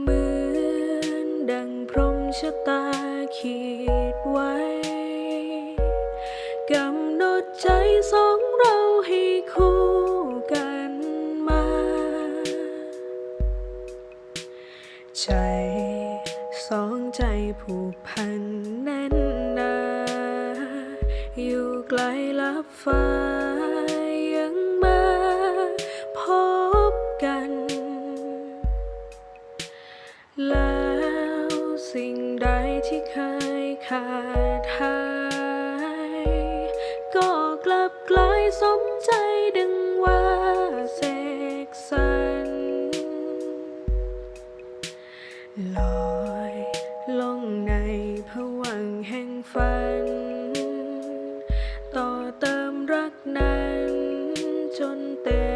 เหมือนดังพรมชะตาขีดไว้ กำหนดใจสองเราให้คู่กันมา ใจสองใจผูกพันแน่นหนา อยู่ไกลลับฟ้า แล้วสิ่งใดที่เคยขาดหาย ก็กลับกลายสมใจดึงว่าเสกสรรลอยลงในผวงแห่งฝัน ต่อเติมรักนั้นจนเต็ม